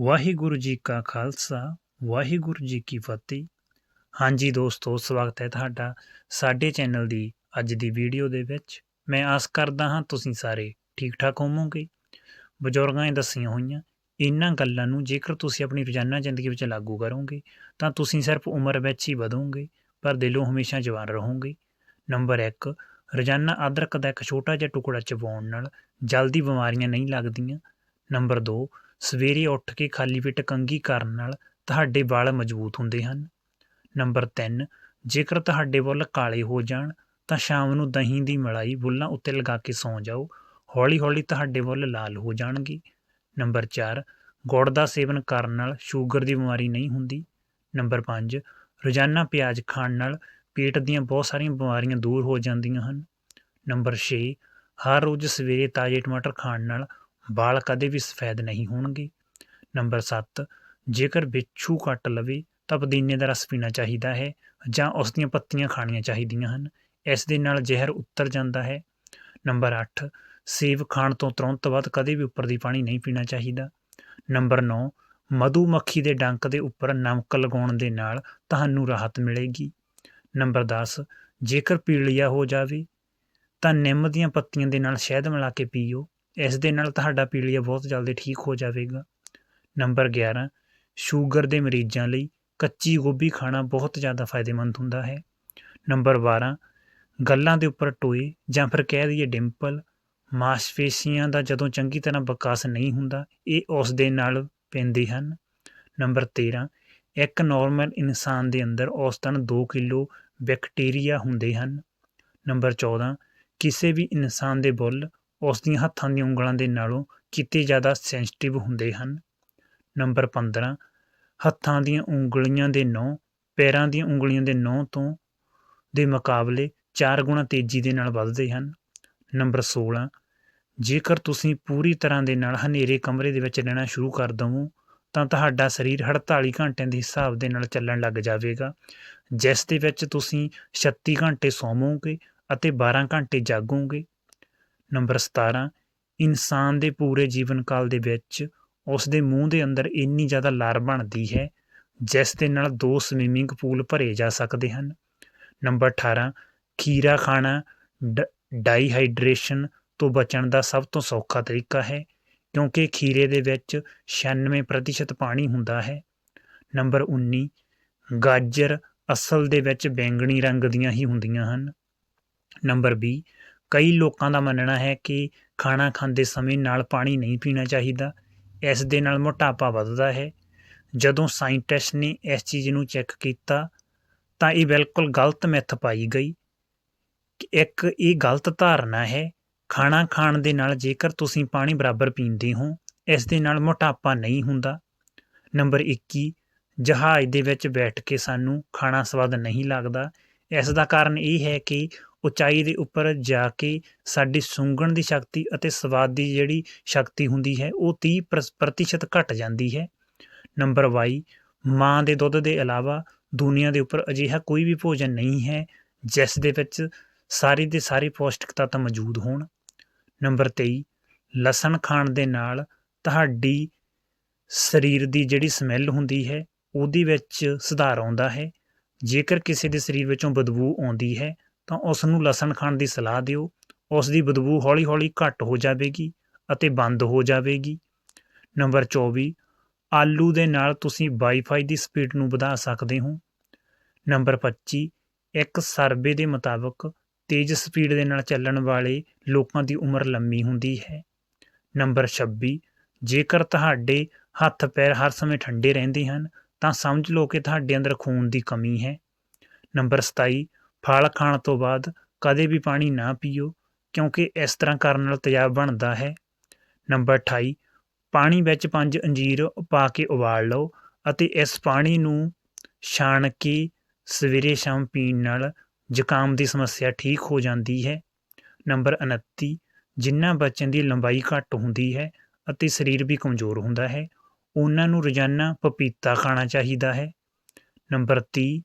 ਵਾਹਿਗੁਰੂ ਜੀ ਕਾ ਖਾਲਸਾ, ਵਾਹਿਗੁਰੂ ਜੀ ਕੀ ਫਤਿਹ। ਹਾਂਜੀ ਦੋਸਤੋ, ਸਵਾਗਤ ਹੈ ਤੁਹਾਡਾ ਸਾਡੇ ਚੈਨਲ ਦੀ ਅੱਜ ਦੀ ਵੀਡੀਓ ਦੇ ਵਿੱਚ। ਮੈਂ ਆਸ ਕਰਦਾ ਹਾਂ ਤੁਸੀਂ ਸਾਰੇ ਠੀਕ ਠਾਕ ਹੋਵੋਗੇ। ਬਜ਼ੁਰਗਾਂ ਨੇ ਦੱਸੀਆਂ ਹੋਈਆਂ, ਇਹਨਾਂ ਗੱਲਾਂ ਨੂੰ ਜੇਕਰ ਤੁਸੀਂ ਆਪਣੀ ਰੋਜ਼ਾਨਾ ਜ਼ਿੰਦਗੀ ਵਿੱਚ ਲਾਗੂ ਕਰੋਗੇ, ਤਾਂ ਤੁਸੀਂ ਸਿਰਫ ਉਮਰ ਵਿੱਚ ਹੀ ਵਧੋਗੇ, ਪਰ ਦਿਲੋਂ ਹਮੇਸ਼ਾ ਜਵਾਨ ਰਹੋਗੇ। ਨੰਬਰ 1 ਰੋਜ਼ਾਨਾ ਅਦਰਕ ਦਾ ਇੱਕ ਛੋਟਾ ਜਿਹਾ ਟੁਕੜਾ ਚਬਾਉਣ ਨਾਲ ਜਲਦੀ ਬਿਮਾਰੀਆਂ ਨਹੀਂ ਲੱਗਦੀਆਂ। ਨੰਬਰ 2 ਸਵੇਰੇ ਉੱਠ ਕੇ ਖਾਲੀ ਪੇਟ ਕੰਘੀ ਕਰਨ ਨਾਲ ਤੁਹਾਡੇ ਵਾਲ ਮਜ਼ਬੂਤ ਹੁੰਦੇ ਹਨ। ਨੰਬਰ 3 ਜੇਕਰ ਤੁਹਾਡੇ ਬੁੱਲ ਕਾਲੇ ਹੋ ਜਾਣ, ਤਾਂ ਸ਼ਾਮ ਨੂੰ ਦਹੀਂ ਦੀ ਮਲਾਈ ਬੁੱਲਾਂ ਉੱਤੇ ਲਗਾ ਕੇ ਸੌਂ ਜਾਓ। ਹੌਲੀ-ਹੌਲੀ ਤੁਹਾਡੇ ਬੁੱਲ ਲਾਲ ਹੋ ਜਾਣਗੇ। ਨੰਬਰ 4 ਗੁੜ ਦਾ ਸੇਵਨ ਕਰਨ ਨਾਲ ਸ਼ੂਗਰ ਦੀ ਬਿਮਾਰੀ ਨਹੀਂ ਹੁੰਦੀ। ਨੰਬਰ 5 ਰੋਜ਼ਾਨਾ ਪਿਆਜ਼ ਖਾਣ ਨਾਲ ਪੇਟ ਦੀਆਂ ਬਹੁਤ ਸਾਰੀਆਂ ਬਿਮਾਰੀਆਂ ਦੂਰ ਹੋ ਜਾਂਦੀਆਂ ਹਨ। ਨੰਬਰ 6 ਹਰ ਰੋਜ਼ ਸਵੇਰੇ ਤਾਜ਼ੇ ਟਮਾਟਰ ਖਾਣ ਨਾਲ ਵਾਲ ਕਦੇ ਵੀ ਸਫੈਦ ਨਹੀਂ ਹੋਣਗੇ। ਨੰਬਰ 7 ਜੇਕਰ ਬਿੱਛੂ ਕੱਟ ਲਵੇ, ਤਾਂ ਪੁਦੀਨੇ ਦਾ ਰਸ ਪੀਣਾ ਚਾਹੀਦਾ ਹੈ ਜਾਂ ਉਸ ਦੀਆਂ ਪੱਤੀਆਂ ਖਾਣੀਆਂ ਚਾਹੀਦੀਆਂ ਹਨ। ਇਸ ਦੇ ਨਾਲ ਜ਼ਹਿਰ ਉੱਤਰ ਜਾਂਦਾ ਹੈ। ਨੰਬਰ 8 ਸੇਬ ਖਾਣ ਤੋਂ ਤੁਰੰਤ ਬਾਅਦ ਕਦੇ ਵੀ ਉੱਪਰ ਦੀ ਪਾਣੀ ਨਹੀਂ ਪੀਣਾ ਚਾਹੀਦਾ। ਨੰਬਰ 9 ਮਧੂ ਮੱਖੀ ਦੇ ਡੰਕ ਦੇ ਉੱਪਰ ਨਮਕ ਲਗਾਉਣ ਦੇ ਨਾਲ ਤੁਹਾਨੂੰ ਰਾਹਤ ਮਿਲੇਗੀ। ਨੰਬਰ 10 ਜੇਕਰ ਪੀਲੀਆ ਹੋ ਜਾਵੇ, ਤਾਂ ਨਿੰਮ ਦੀਆਂ ਪੱਤੀਆਂ ਦੇ ਨਾਲ ਸ਼ਹਿਦ ਮਿਲਾ ਕੇ ਪੀਓ। ਇਸ ਦੇ ਨਾਲ ਤੁਹਾਡਾ ਪੀਲੀਆ ਬਹੁਤ ਜਲਦੀ ਠੀਕ ਹੋ ਜਾਵੇਗਾ। ਨੰਬਰ 11 ਸ਼ੂਗਰ ਦੇ ਮਰੀਜ਼ਾਂ ਲਈ ਕੱਚੀ ਗੋਭੀ ਖਾਣਾ ਬਹੁਤ ਜ਼ਿਆਦਾ ਫਾਇਦੇਮੰਦ ਹੁੰਦਾ ਹੈ। ਨੰਬਰ 12 ਗੱਲਾਂ ਦੇ ਉੱਪਰ ਟੋਏ ਜਾਂ ਫਿਰ ਕਹਿ ਦਈਏ ਡਿੰਪਲ, ਮਾਸਪੇਸ਼ੀਆਂ ਦਾ ਜਦੋਂ ਚੰਗੀ ਤਰ੍ਹਾਂ ਵਿਕਾਸ ਨਹੀਂ ਹੁੰਦਾ, ਇਹ ਉਸ ਦੇ ਨਾਲ ਪੈਂਦੇ ਹਨ। ਨੰਬਰ 13 ਇੱਕ ਨਾਰਮਲ ਇਨਸਾਨ ਦੇ ਅੰਦਰ ਔਸਤਨ 2 ਕਿਲੋ ਬੈਕਟੀਰੀਆ ਹੁੰਦੇ ਹਨ। ਨੰਬਰ 14 ਕਿਸੇ ਵੀ ਇਨਸਾਨ ਦੇ ਬੁੱਲ ਉਸ ਦੀਆਂ ਹੱਥਾਂ ਦੀਆਂ ਉਂਗਲਾਂ ਦੇ ਨਾਲੋਂ ਕਿਤੇ ਜ਼ਿਆਦਾ ਸੈਂਸਿਟਿਵ ਹੁੰਦੇ ਹਨ। ਨੰਬਰ 15 ਹੱਥਾਂ ਦੀਆਂ ਉਂਗਲੀਆਂ ਦੇ ਨੌ, ਪੈਰਾਂ ਦੀਆਂ ਉਂਗਲੀਆਂ ਦੇ ਨੌ ਤੋਂ ਦੇ ਮੁਕਾਬਲੇ 4 ਗੁਣਾ ਤੇਜ਼ੀ ਦੇ ਨਾਲ ਵੱਧਦੇ ਹਨ। ਨੰਬਰ 16 ਜੇਕਰ ਤੁਸੀਂ ਪੂਰੀ ਤਰ੍ਹਾਂ ਦੇ ਨਾਲ ਹਨੇਰੇ ਕਮਰੇ ਦੇ ਵਿੱਚ ਰਹਿਣਾ ਸ਼ੁਰੂ ਕਰ ਦਵੋ, ਤਾਂ ਤੁਹਾਡਾ ਸਰੀਰ 48 ਘੰਟਿਆਂ ਦੇ ਹਿਸਾਬ ਦੇ ਨਾਲ ਚੱਲਣ ਲੱਗ ਜਾਵੇਗਾ, ਜਿਸ ਦੇ ਵਿੱਚ ਤੁਸੀਂ 36 ਘੰਟੇ ਸੌਵੋਗੇ ਅਤੇ 12 ਘੰਟੇ ਜਾਗੋਗੇ। ਨੰਬਰ 17 ਇਨਸਾਨ ਦੇ ਪੂਰੇ ਜੀਵਨ ਕਾਲ ਦੇ ਵਿੱਚ ਉਸ ਦੇ ਮੂੰਹ ਦੇ ਅੰਦਰ ਇੰਨੀ ਜ਼ਿਆਦਾ ਲਾਰ ਬਣਦੀ ਹੈ, ਜਿਸ ਦੇ ਨਾਲ ਦੋ ਸਵਿਮਿੰਗ ਪੂਲ ਭਰੇ ਜਾ ਸਕਦੇ ਹਨ। ਨੰਬਰ 18 ਖੀਰਾ ਖਾਣਾ ਡਾਈਹਾਈਡਰੇਸ਼ਨ ਤੋਂ ਬਚਣ ਦਾ ਸਭ ਤੋਂ ਸੌਖਾ ਤਰੀਕਾ ਹੈ, ਕਿਉਂਕਿ ਖੀਰੇ ਦੇ ਵਿੱਚ 96% ਪਾਣੀ ਹੁੰਦਾ ਹੈ। ਨੰਬਰ 19 ਗਾਜਰ ਅਸਲ ਦੇ ਵਿੱਚ ਬੈਂਗਣੀ ਰੰਗ ਦੀਆਂ ਹੀ ਹੁੰਦੀਆਂ ਹਨ। ਨੰਬਰ 20 ਕਈ ਲੋਕਾਂ ਦਾ ਮੰਨਣਾ ਹੈ ਕਿ ਖਾਣਾ ਖਾਂਦੇ ਸਮੇਂ ਨਾਲ ਪਾਣੀ ਨਹੀਂ ਪੀਣਾ ਚਾਹੀਦਾ। ਇਸ ਦੇ ਨਾਲ ਮੋਟਾਪਾ ਵੱਧਦਾ ਹੈ। ਜਦੋਂ ਸਾਇੰਟਿਸਟ ਨੇ ਇਸ ਚੀਜ਼ ਨੂੰ ਚੈੱਕ ਕੀਤਾ, ਤਾਂ ਇਹ ਬਿਲਕੁਲ ਗਲਤ ਮਿੱਥ ਪਾਈ ਗਈ। ਇੱਕ ਇਹ ਗਲਤ ਧਾਰਨਾ ਹੈ, ਖਾਣਾ ਖਾਣ ਦੇ ਨਾਲ ਜੇਕਰ ਤੁਸੀਂ ਪਾਣੀ ਬਰਾਬਰ ਪੀਂਦੇ ਹੋ, ਇਸ ਦੇ ਨਾਲ ਮੋਟਾਪਾ ਨਹੀਂ ਹੁੰਦਾ। ਨੰਬਰ 21 ਜਹਾਜ਼ ਦੇ ਵਿੱਚ ਬੈਠ ਕੇ ਸਾਨੂੰ ਖਾਣਾ ਸਵਾਦ ਨਹੀਂ ਲੱਗਦਾ। ਇਸ ਦਾ ਕਾਰਨ ਇਹ ਹੈ ਕਿ ਉਚਾਈ ਦੇ ਉੱਪਰ ਜਾ ਕੇ ਸਾਡੀ ਸੁੰਘਣ ਦੀ ਸ਼ਕਤੀ ਅਤੇ ਸਵਾਦ ਦੀ ਜਿਹੜੀ ਸ਼ਕਤੀ ਹੁੰਦੀ ਹੈ, ਉਹ 30% ਘਟ ਜਾਂਦੀ ਹੈ। ਨੰਬਰ 22 ਮਾਂ ਦੇ ਦੁੱਧ ਦੇ ਇਲਾਵਾ ਦੁਨੀਆ ਦੇ ਉੱਪਰ ਅਜਿਹਾ ਕੋਈ ਵੀ ਭੋਜਨ ਨਹੀਂ ਹੈ, ਜਿਸ ਦੇ ਵਿੱਚ ਸਾਰੀ ਦੇ ਸਾਰੇ ਪੌਸ਼ਟਿਕ ਤੱਤ ਮੌਜੂਦ ਹੋਣ। ਨੰਬਰ 23 ਲਸਣ ਖਾਣ ਦੇ ਨਾਲ ਤੁਹਾਡੀ ਸਰੀਰ ਦੀ ਜਿਹੜੀ ਸਮੈਲ ਹੁੰਦੀ ਹੈ, ਉਹਦੇ ਵਿੱਚ ਸੁਧਾਰ ਆਉਂਦਾ ਹੈ। ਜੇਕਰ ਕਿਸੇ ਦੇ ਸਰੀਰ ਵਿੱਚੋਂ ਬਦਬੂ ਆਉਂਦੀ ਹੈ ਤਾਂ ਉਸ ਨੂੰ ਲਸਣ ਖਾਣ ਦੀ ਸਲਾਹ ਦਿਓ। ਉਸ ਦੀ ਬਦਬੂ ਹੌਲੀ-ਹੌਲੀ ਘੱਟ ਹੋ ਜਾਵੇਗੀ ਅਤੇ ਬੰਦ ਹੋ ਜਾਵੇਗੀ। ਨੰਬਰ 24 ਆਲੂ ਦੇ ਨਾਲ ਤੁਸੀਂ ਵਾਈਫਾਈ ਦੀ ਸਪੀਡ ਨੂੰ ਵਧਾ ਸਕਦੇ ਹੋ। ਨੰਬਰ 25 ਇੱਕ ਸਰਵੇ ਦੇ ਮੁਤਾਬਕ ਤੇਜ਼ ਸਪੀਡ ਦੇ ਨਾਲ ਚੱਲਣ ਵਾਲੇ ਲੋਕਾਂ ਦੀ ਉਮਰ ਲੰਮੀ ਹੁੰਦੀ ਹੈ। ਨੰਬਰ 26 ਜੇਕਰ ਤੁਹਾਡੇ ਹੱਥ ਪੈਰ ਹਰ ਸਮੇਂ ਠੰਡੇ ਰਹਿੰਦੇ ਹਨ, ਤਾਂ ਸਮਝ ਲਓ ਕਿ ਤੁਹਾਡੇ ਅੰਦਰ ਖੂਨ ਦੀ ਕਮੀ ਹੈ। ਨੰਬਰ 27 ਫਲ ਖਾਣ ਤੋਂ ਬਾਅਦ ਕਦੇ ਵੀ ਪਾਣੀ ਨਾ ਪੀਓ, ਕਿਉਂਕਿ ਇਸ ਤਰ੍ਹਾਂ ਕਰਨ ਨਾਲ ਤੇਜ਼ਾਬ ਬਣਦਾ ਹੈ। ਨੰਬਰ 28 ਪਾਣੀ ਵਿੱਚ ਪੰਜ ਅੰਜੀਰ ਪਾ ਕੇ ਉਬਾਲ ਲਓ ਅਤੇ ਇਸ ਪਾਣੀ ਨੂੰ ਛਾਣ ਕੇ ਸਵੇਰੇ ਸ਼ਾਮ ਪੀਣ ਨਾਲ ਜ਼ੁਕਾਮ ਦੀ ਸਮੱਸਿਆ ਠੀਕ ਹੋ ਜਾਂਦੀ ਹੈ। ਨੰਬਰ 29 ਜਿਨ੍ਹਾਂ ਬੱਚਿਆਂ ਦੀ ਲੰਬਾਈ ਘੱਟ ਹੁੰਦੀ ਹੈ ਅਤੇ ਸਰੀਰ ਵੀ ਕਮਜ਼ੋਰ ਹੁੰਦਾ ਹੈ, ਉਹਨਾਂ ਨੂੰ ਰੋਜ਼ਾਨਾ ਪਪੀਤਾ ਖਾਣਾ ਚਾਹੀਦਾ ਹੈ। ਨੰਬਰ 30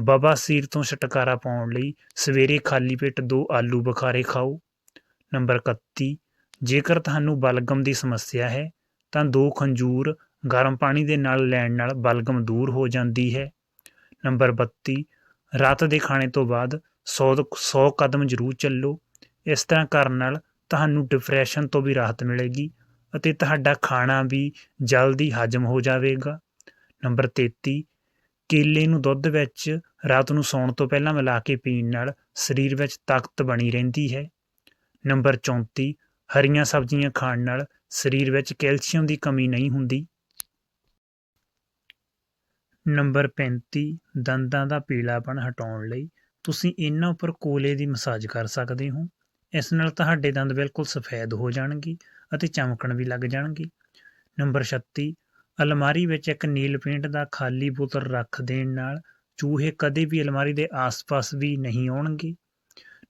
ਬਵਾਸੀਰ ਤੋਂ ਛੁਟਕਾਰਾ ਪਾਉਣ ਲਈ ਸਵੇਰੇ ਖਾਲੀ ਪੇਟ ਦੋ ਆਲੂ ਬੁਖਾਰੇ ਖਾਓ। ਨੰਬਰ 31 ਜੇਕਰ ਤੁਹਾਨੂੰ ਬਲਗਮ ਦੀ ਸਮੱਸਿਆ ਹੈ, ਤਾਂ ਦੋ ਖੰਜੂਰ ਗਰਮ ਪਾਣੀ ਦੇ ਨਾਲ ਲੈਣ ਨਾਲ ਬਲਗਮ ਦੂਰ ਹੋ ਜਾਂਦੀ ਹੈ। ਨੰਬਰ 32 ਰਾਤ ਦੇ ਖਾਣੇ ਤੋਂ ਬਾਅਦ 100 100 ਕਦਮ ਜ਼ਰੂਰ ਚੱਲੋ। ਇਸ ਤਰ੍ਹਾਂ ਕਰਨ ਨਾਲ ਤੁਹਾਨੂੰ ਡਿਪਰੈਸ਼ਨ ਤੋਂ ਵੀ ਰਾਹਤ ਮਿਲੇਗੀ ਅਤੇ ਤੁਹਾਡਾ ਖਾਣਾ ਵੀ ਜਲਦੀ ਹਜਮ ਹੋ ਜਾਵੇਗਾ। ਨੰਬਰ 33 ਕੇਲੇ ਨੂੰ ਦੁੱਧ ਵਿੱਚ ਰਾਤ ਨੂੰ ਸੌਣ ਤੋਂ ਪਹਿਲਾਂ ਮਿਲਾ ਕੇ ਪੀਣ ਨਾਲ ਸਰੀਰ ਵਿੱਚ ਤਾਕਤ ਬਣੀ ਰਹਿੰਦੀ ਹੈ। ਨੰਬਰ 34 ਹਰੀਆਂ ਸਬਜ਼ੀਆਂ ਖਾਣ ਨਾਲ ਸਰੀਰ ਵਿੱਚ ਕੈਲਸ਼ੀਅਮ ਦੀ ਕਮੀ ਨਹੀਂ ਹੁੰਦੀ। ਨੰਬਰ 35 ਦੰਦਾਂ ਦਾ ਪੀਲਾਪਣ ਹਟਾਉਣ ਲਈ ਤੁਸੀਂ ਇਹਨਾਂ ਉੱਪਰ ਕੋਲੇ ਦੀ ਮਸਾਜ ਕਰ ਸਕਦੇ ਹੋ। ਇਸ ਨਾਲ ਤੁਹਾਡੇ ਦੰਦ ਬਿਲਕੁਲ ਸਫੈਦ ਹੋ ਜਾਣਗੇ ਅਤੇ ਚਮਕਣ ਵੀ ਲੱਗ ਜਾਣਗੇ। ਨੰਬਰ 36 ਅਲਮਾਰੀ ਵਿੱਚ ਇੱਕ ਨੀਲ ਪੇਂਟ ਦਾ ਖਾਲੀ ਬੋਤਲ ਰੱਖ ਦੇਣ ਨਾਲ ਚੂਹੇ ਕਦੇ ਵੀ ਅਲਮਾਰੀ ਦੇ ਆਸ-ਪਾਸ ਵੀ ਨਹੀਂ ਆਉਣਗੇ।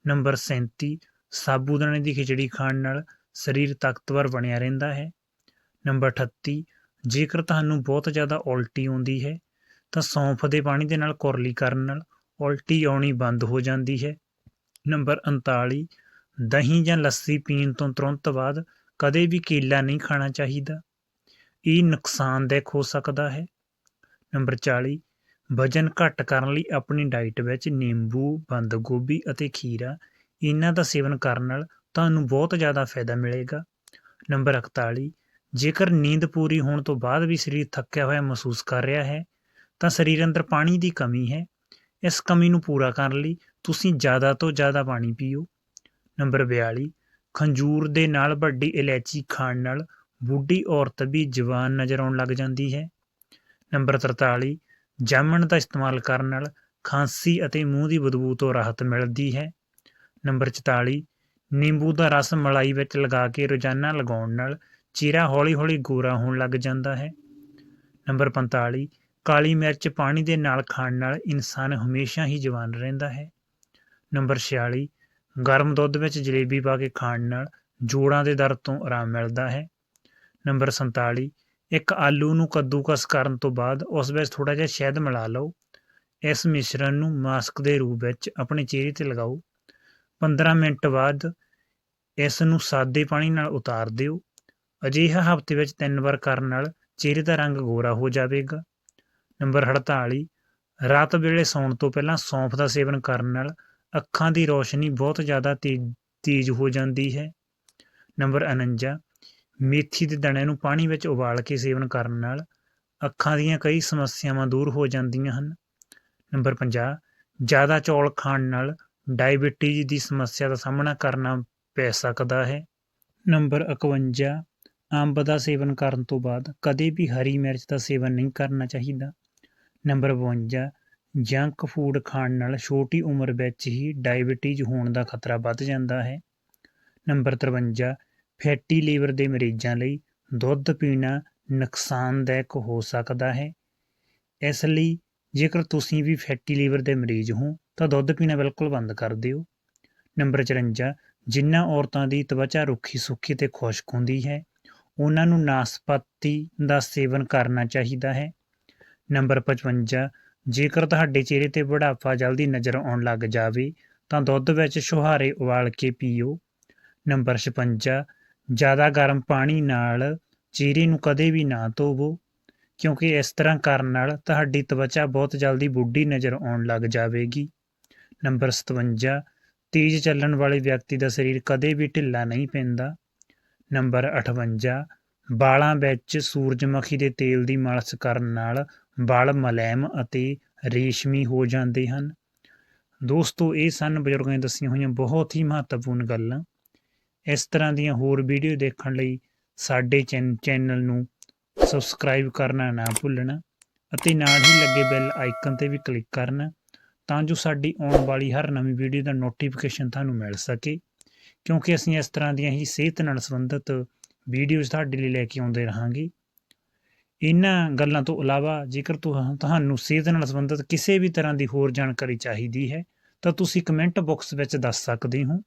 ਨੰਬਰ 37 ਸਾਬੂਦਾਨੇ ਦੀ ਖਿਚੜੀ ਖਾਣ ਨਾਲ ਸਰੀਰ ਤਾਕਤਵਰ ਬਣਿਆ ਰਹਿੰਦਾ ਹੈ। ਨੰਬਰ 38 ਜੇਕਰ ਤੁਹਾਨੂੰ ਬਹੁਤ ਜ਼ਿਆਦਾ ਉਲਟੀ ਆਉਂਦੀ ਹੈ, ਤਾਂ ਸੌਂਫ ਦੇ ਪਾਣੀ ਦੇ ਨਾਲ ਕੁਰਲੀ ਕਰਨ ਨਾਲ ਉਲਟੀ ਆਉਣੀ ਬੰਦ ਹੋ ਜਾਂਦੀ ਹੈ। ਨੰਬਰ 39 ਦਹੀਂ ਜਾਂ ਲੱਸੀ ਪੀਣ ਤੋਂ ਤੁਰੰਤ ਬਾਅਦ ਕਦੇ ਵੀ ਕੇਲਾ ਨਹੀਂ ਖਾਣਾ ਚਾਹੀਦਾ। ਇਹ ਨੁਕਸਾਨਦਾਇਕ ਹੋ ਸਕਦਾ ਹੈ। ਨੰਬਰ 40 ਵਜਨ ਘੱਟ ਕਰਨ ਲਈ ਆਪਣੀ ਡਾਈਟ ਵਿੱਚ ਨਿੰਬੂ, ਬੰਦ ਗੋਭੀ ਅਤੇ ਖੀਰਾ ਇਹਨਾਂ ਦਾ ਸੇਵਨ ਕਰਨ ਨਾਲ ਤੁਹਾਨੂੰ ਬਹੁਤ ਜ਼ਿਆਦਾ ਫਾਇਦਾ ਮਿਲੇਗਾ। ਨੰਬਰ 41 ਜੇਕਰ ਨੀਂਦ ਪੂਰੀ ਹੋਣ ਤੋਂ ਬਾਅਦ ਵੀ ਸਰੀਰ ਥੱਕਿਆ ਹੋਇਆ ਮਹਿਸੂਸ ਕਰ ਰਿਹਾ ਹੈ, ਤਾਂ ਸਰੀਰ ਅੰਦਰ ਪਾਣੀ ਦੀ ਕਮੀ ਹੈ। ਇਸ ਕਮੀ ਨੂੰ ਪੂਰਾ ਕਰਨ ਲਈ ਤੁਸੀਂ ਜ਼ਿਆਦਾ ਤੋਂ ਜ਼ਿਆਦਾ ਪਾਣੀ ਪੀਓ। ਨੰਬਰ 42 ਖੰਜੂਰ ਦੇ ਨਾਲ ਵੱਡੀ ਇਲਾਇਚੀ ਖਾਣ ਨਾਲ ਬੁੱਢੀ ਔਰਤ ਵੀ ਜਵਾਨ ਨਜ਼ਰ ਆਉਣ ਲੱਗ ਜਾਂਦੀ ਹੈ। ਨੰਬਰ 43 ਜਾਮਣ ਦਾ ਇਸਤੇਮਾਲ ਕਰਨ ਨਾਲ ਖਾਂਸੀ ਅਤੇ ਮੂੰਹ ਦੀ ਬਦਬੂ ਤੋਂ ਰਾਹਤ ਮਿਲਦੀ ਹੈ। ਨੰਬਰ 44 ਨਿੰਬੂ ਦਾ ਰਸ ਮਲਾਈ ਵਿੱਚ ਲਗਾ ਕੇ ਰੋਜ਼ਾਨਾ ਲਗਾਉਣ ਨਾਲ ਚਿਹਰਾ ਹੌਲੀ-ਹੌਲੀ ਗੋਰਾ ਹੋਣ ਲੱਗ ਜਾਂਦਾ ਹੈ। ਨੰਬਰ 45 ਕਾਲੀ ਮਿਰਚ ਪਾਣੀ ਦੇ ਨਾਲ ਖਾਣ ਨਾਲ ਇਨਸਾਨ ਹਮੇਸ਼ਾ ਹੀ ਜਵਾਨ ਰਹਿੰਦਾ ਹੈ। ਨੰਬਰ 46 ਗਰਮ ਦੁੱਧ ਵਿੱਚ ਜਲੇਬੀ ਪਾ ਕੇ ਖਾਣ ਨਾਲ ਜੋੜਾਂ ਦੇ ਦਰਦ ਤੋਂ ਆਰਾਮ ਮਿਲਦਾ ਹੈ। ਨੰਬਰ 47 ਇੱਕ ਆਲੂ ਨੂੰ ਕੱਦੂਕਸ ਕਰਨ ਤੋਂ ਬਾਅਦ ਉਸ ਵਿੱਚ ਥੋੜਾ ਜਿਹਾ ਸ਼ਹਿਦ ਮਿਲਾ ਲਓ। ਇਸ ਮਿਸ਼ਰਣ ਨੂੰ ਮਾਸਕ ਦੇ ਰੂਪ ਵਿੱਚ ਆਪਣੇ ਚਿਹਰੇ ਤੇ ਲਗਾਓ। 15 ਮਿੰਟ ਬਾਅਦ ਇਸ ਨੂੰ ਸਾਦੇ ਪਾਣੀ ਨਾਲ ਉਤਾਰ ਦਿਓ। ਅਜਿਹਾ ਹਫ਼ਤੇ ਵਿੱਚ ਤਿੰਨ ਵਾਰ ਕਰਨ ਨਾਲ ਚਿਹਰੇ ਦਾ ਰੰਗ ਗੋਰਾ ਹੋ ਜਾਵੇਗਾ। ਨੰਬਰ 48 ਰਾਤ ਵੇਲੇ ਸੌਣ ਤੋਂ ਪਹਿਲਾਂ ਸੌਂਫ ਦਾ ਸੇਵਨ ਕਰਨ ਨਾਲ ਅੱਖਾਂ ਦੀ ਰੋਸ਼ਨੀ ਬਹੁਤ ਜ਼ਿਆਦਾ ਤੇਜ਼ ਹੋ ਜਾਂਦੀ ਹੈ। ਨੰਬਰ 49 ਮੇਥੀ ਦੇ ਦਾਣਿਆਂ ਨੂੰ ਪਾਣੀ ਵਿੱਚ ਉਬਾਲ ਕੇ ਸੇਵਨ ਕਰਨ ਨਾਲ ਅੱਖਾਂ ਦੀਆਂ ਕਈ ਸਮੱਸਿਆਵਾਂ ਦੂਰ ਹੋ ਜਾਂਦੀਆਂ ਹਨ। ਨੰਬਰ 50 ਜ਼ਿਆਦਾ ਚੌਲ ਖਾਣ ਨਾਲ ਡਾਇਬੀਟੀਜ਼ ਦੀ ਸਮੱਸਿਆ ਦਾ ਸਾਹਮਣਾ ਕਰਨਾ ਪੈ ਸਕਦਾ ਹੈ। ਨੰਬਰ 51 ਅੰਬ ਦਾ ਸੇਵਨ ਕਰਨ ਤੋਂ ਬਾਅਦ ਕਦੇ ਵੀ ਹਰੀ ਮਿਰਚ ਦਾ ਸੇਵਨ ਨਹੀਂ ਕਰਨਾ ਚਾਹੀਦਾ। ਨੰਬਰ 52 ਜੰਕ ਫੂਡ ਖਾਣ ਨਾਲ ਛੋਟੀ ਉਮਰ ਵਿੱਚ ਹੀ ਡਾਇਬੀਟੀਜ਼ ਹੋਣ ਦਾ ਖਤਰਾ ਵੱਧ ਜਾਂਦਾ ਹੈ। ਨੰਬਰ 53 ਫੈਟੀ ਲੀਵਰ ਦੇ ਮਰੀਜ਼ਾਂ ਲਈ ਦੁੱਧ ਪੀਣਾ ਨੁਕਸਾਨਦਾਇਕ ਹੋ ਸਕਦਾ ਹੈ। ਇਸ ਲਈ ਜੇਕਰ ਤੁਸੀਂ ਵੀ ਫੈਟੀ ਲੀਵਰ ਦੇ ਮਰੀਜ਼ ਹੋ, ਤਾਂ ਦੁੱਧ ਪੀਣਾ ਬਿਲਕੁਲ ਬੰਦ ਕਰ ਦਿਓ। ਨੰਬਰ 54 ਜਿਨ੍ਹਾਂ ਔਰਤਾਂ ਦੀ ਤਵਚਾ ਰੁੱਖੀ ਸੁੱਕੀ ਤੇ ਖੁਸ਼ਕ ਹੁੰਦੀ ਹੈ, ਉਹਨਾਂ ਨੂੰ ਨਾਸਪਾਤੀ ਦਾ ਸੇਵਨ ਕਰਨਾ ਚਾਹੀਦਾ ਹੈ। ਨੰਬਰ 55 ਜੇਕਰ ਤੁਹਾਡੇ ਚਿਹਰੇ ਤੇ ਬੁਢਾਪਾ ਜਲਦੀ ਨਜ਼ਰ ਆਉਣ ਲੱਗ ਜਾਵੇ, ਤਾਂ ਦੁੱਧ ਵਿੱਚ ਛੁਹਾਰੇ ਉਬਾਲ ਕੇ ਪੀਓ। ਨੰਬਰ 56 ਜ਼ਿਆਦਾ ਗਰਮ ਪਾਣੀ ਨਾਲ ਚਿਹਰੇ ਨੂੰ ਕਦੇ ਵੀ ਨਾ ਧੋਵੋ, ਕਿਉਂਕਿ ਇਸ ਤਰ੍ਹਾਂ ਕਰਨ ਨਾਲ ਤੁਹਾਡੀ ਤਵਚਾ ਬਹੁਤ ਜਲਦੀ ਬੁੱਢੀ ਨਜ਼ਰ ਆਉਣ ਲੱਗ ਜਾਵੇਗੀ। ਨੰਬਰ 57 ਤੇਜ਼ ਚੱਲਣ ਵਾਲੇ ਵਿਅਕਤੀ ਦਾ ਸਰੀਰ ਕਦੇ ਵੀ ਢਿੱਲਾ ਨਹੀਂ ਪੈਂਦਾ। ਨੰਬਰ 58 ਬਾਲਾਂ ਵਿੱਚ ਸੂਰਜਮੁਖੀ ਦੇ ਤੇਲ ਦੀ ਮਾਲਿਸ਼ ਕਰਨ ਨਾਲ ਬਾਲ ਮਲੈਮ ਅਤੇ ਰੇਸ਼ਮੀ ਹੋ ਜਾਂਦੇ ਹਨ। ਦੋਸਤੋ, ਇਹ ਸਨ ਬਜ਼ੁਰਗਾਂ ਨੇ ਦੱਸੀਆਂ ਹੋਈਆਂ ਬਹੁਤ ਹੀ ਮਹੱਤਵਪੂਰਨ ਗੱਲਾਂ। ਇਸ ਤਰ੍ਹਾਂ ਦੀਆਂ ਹੋਰ ਵੀਡੀਓ ਦੇਖਣ ਲਈ ਸਾਡੇ ਚੈਨਲ ਨੂੰ ਸਬਸਕ੍ਰਾਈਬ ਕਰਨਾ ਨਾ ਭੁੱਲਣਾ ਅਤੇ ਨਾਲ ਹੀ ਲੱਗੇ ਬੈਲ ਆਈਕਨ ਤੇ ਵੀ ਕਲਿੱਕ ਕਰਨਾ ਤਾਂ ਜੋ ਸਾਡੀ ਆਉਣ ਵਾਲੀ ਹਰ ਨਵੀਂ ਵੀਡੀਓ ਦਾ ਨੋਟੀਫਿਕੇਸ਼ਨ ਤੁਹਾਨੂੰ ਮਿਲ ਸਕੇ। ਕਿਉਂਕਿ ਅਸੀਂ ਇਸ ਤਰ੍ਹਾਂ ਦੀਆਂ ਹੀ ਸਿਹਤ ਨਾਲ ਸੰਬੰਧਿਤ ਵੀਡੀਓਜ਼ ਤੁਹਾਡੇ ਲਈ ਲੈ ਕੇ ਆਉਂਦੇ ਰਹਾਂਗੇ। ਇਹਨਾਂ ਗੱਲਾਂ ਤੋਂ ਇਲਾਵਾ ਜੇਕਰ ਤੁਹਾਨੂੰ ਸਿਹਤ ਨਾਲ ਸੰਬੰਧਿਤ ਕਿਸੇ ਵੀ ਤਰ੍ਹਾਂ ਦੀ ਹੋਰ ਜਾਣਕਾਰੀ ਚਾਹੀਦੀ ਹੈ ਤਾਂ ਤੁਸੀਂ ਕਮੈਂਟ ਬਾਕਸ ਵਿੱਚ ਦੱਸ ਸਕਦੇ ਹੋ।